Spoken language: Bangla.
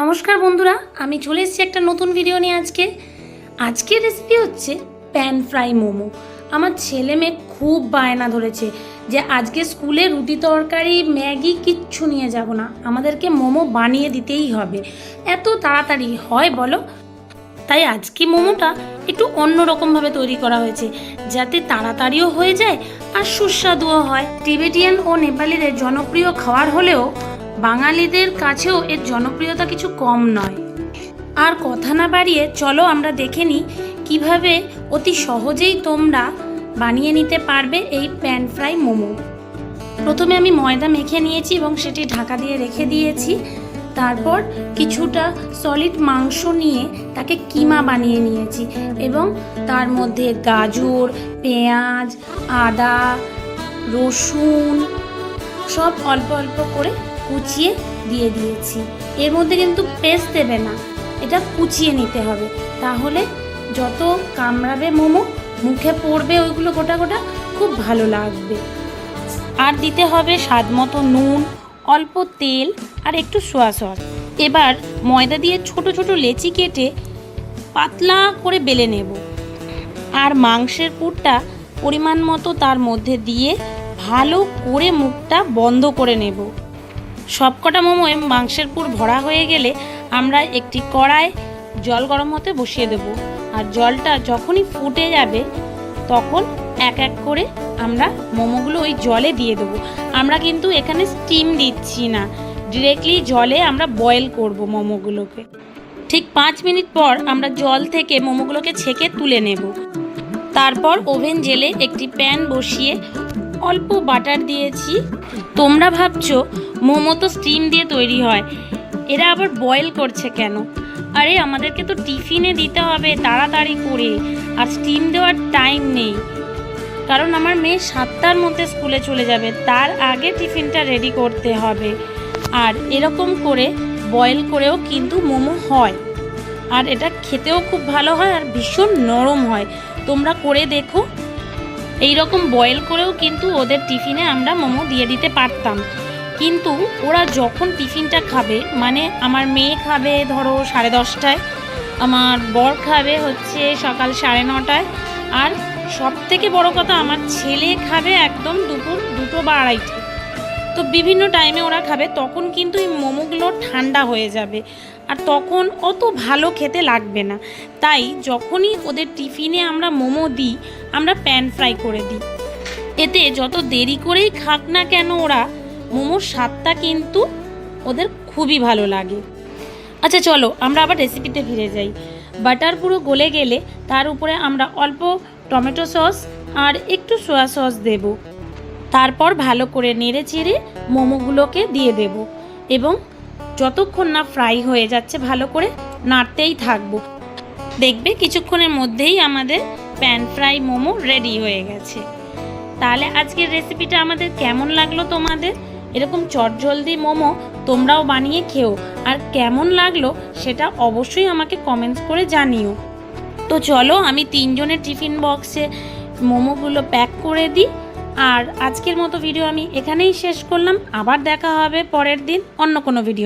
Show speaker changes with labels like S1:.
S1: নমস্কার বন্ধুরা, আমি চলে এসেছি একটা নতুন ভিডিও নিয়ে আজকে। আজকের রেসিপি হচ্ছে প্যান ফ্রাই মোমো। আমার ছেলে মেয়ে খুব বায়না ধরেছে যে আজকে স্কুলে রুটি তরকারি, ম্যাগি কিচ্ছু নিয়ে যাব না। আমাদেরকে মোমো বানিয়ে দিতেই হবে। এত তাড়াতাড়ি হয় বলো? তাই আজকে মোমোটা একটু অন্যরকমভাবে তৈরি করা হয়েছে, যাতে তাড়াতাড়িও হয়ে যায় আর সুস্বাদুও হয়। টিবেটিয়ান ও নেপালিদের জনপ্রিয় খাবার হলেও বাঙালিদের কাছেও এর জনপ্রিয়তা কিছু কম নয়। আর কথা না বাড়িয়ে চলো আমরা দেখে নিই কীভাবে অতি সহজেই তোমরা বানিয়ে নিতে পারবে এই প্যান ফ্রাই মোমো। প্রথমে আমি ময়দা মেখে নিয়েছি এবং সেটি ঢাকা দিয়ে রেখে দিয়েছি। তারপর কিছুটা সলিড মাংস নিয়ে তাকে কিমা বানিয়ে নিয়েছি এবং তার মধ্যে গাজর, পেঁয়াজ, আদা, রসুন সব অল্প অল্প করে কুচিয়ে দিয়ে দিয়েছি। এর মধ্যে কিন্তু পেস্ট দেবে না। এটা কুচিয়ে নিতে হবে। তাহলে যত কামড়াবে মোমো, মুখে পড়বে ওইগুলো গোটা গোটা, খুব ভালো লাগবে। আর দিতে হবে স্বাদ মতো নুন, অল্প তেল আর একটু সোয়া সস। এবার ময়দা দিয়ে ছোট ছোট লেচি কেটে পাতলা করে বেলে নেব। আর মাংসের পুরটা পরিমাণ মতো তার মধ্যে দিয়ে ভালো করে মুখটা বন্ধ করে নেব। সবকটা মোমোয় মাংসের পুর ভরা হয়ে গেলে আমরা একটি কড়ায় জল গরম হতে বসিয়ে দেব। আর জলটা যখনই ফুটে যাবে, তখন এক এক করে আমরা মোমোগুলো ওই জলে দিয়ে দেবো। আমরা কিন্তু এখানে স্টিম দিচ্ছি না। ডিরেক্টলি জলে আমরা বয়েল করব মোমোগুলোকে। ঠিক পাঁচ মিনিট পর আমরা জল থেকে মোমোগুলোকে ছেঁকে তুলে নেব। তারপর ওভেন জেলে একটি প্যান বসিয়ে অল্প বাটার দিয়েছি। তোমরা ভাবছ মোমো তো স্টিম দিয়ে তৈরি হয়। এরা আবার বয়েল করছে কেন? আরে, আমাদেরকে তো টিফিনে দিতে হবে তাড়াতাড়ি করে, আর স্টিম দেওয়ার টাইম নেই। কারণ আমার মেয়ে সাতটার মধ্যে স্কুলে চলে যাবে, তার আগে টিফিনটা রেডি করতে হবে। আর এরকম করে বয়েল করেও কিন্তু মোমো হয়। আর এটা খেতেও খুব ভালো হয়, আর ভীষণ নরম হয়। তোমরা করে দেখো। এই রকম বয়েল করেও কিন্তু ওদের টিফিনে আমরা মোমো দিয়ে দিতে পারতাম। কিন্তু ওরা যখন টিফিনটা খাবে মানে আমার মেয়ে খাবে ধরো সাড়ে দশটায়, আমার বর খাবে হচ্ছে সকাল সাড়ে নটায়, আর সব থেকে বড় কথা আমার ছেলে খাবে একদম দুপুর দুটো বা আড়াইটে। তো বিভিন্ন টাইমে ওরা খাবে, তখন কিন্তু এই মোমোগুলো ঠান্ডা হয়ে যাবে, আর তখন অত ভালো খেতে লাগবে না। তাই যখনই ওদের টিফিনে আমরা মোমো দিই, আমরা প্যান ফ্রাই করে দিই। এতে যত দেরি করেই খাক না কেন ওরা মোমোর স্বাদটা কিন্তু ওদের খুবই ভালো লাগে। আচ্ছা চলো, আমরা আবার রেসিপিতে ফিরে যাই। বাটার পুরো গলে গেলে তার উপরে আমরা অল্প টমেটো সস আর একটু সোয়া সস দেব। তারপর ভালো করে নেড়ে চেড়ে মোমোগুলোকে দিয়ে দেব এবং যতক্ষণ না ফ্রাই হয়ে যাচ্ছে ভালো করে নাড়তেই থাকব। দেখবে কিছুক্ষণের মধ্যেই আমাদের প্যান ফ্রাই মোমো রেডি হয়ে গেছে। তাহলে আজকের রেসিপিটা আমাদের কেমন লাগল তোমাদের? এরকম চটজলদি মোমো তোমরাও বানিয়ে খেও। আর কেমন লাগল সেটা অবশ্যই আমাকে কমেন্টস করে জানিও। তো চলো, আমি তিনজনের টিফিন বক্সে মোমোগুলো প্যাক করে দিই। আর আজকের মতো ভিডিও আমি এখানেই শেষ করলাম। আবার দেখা হবে পরের দিন অন্য কোনো ভিডিও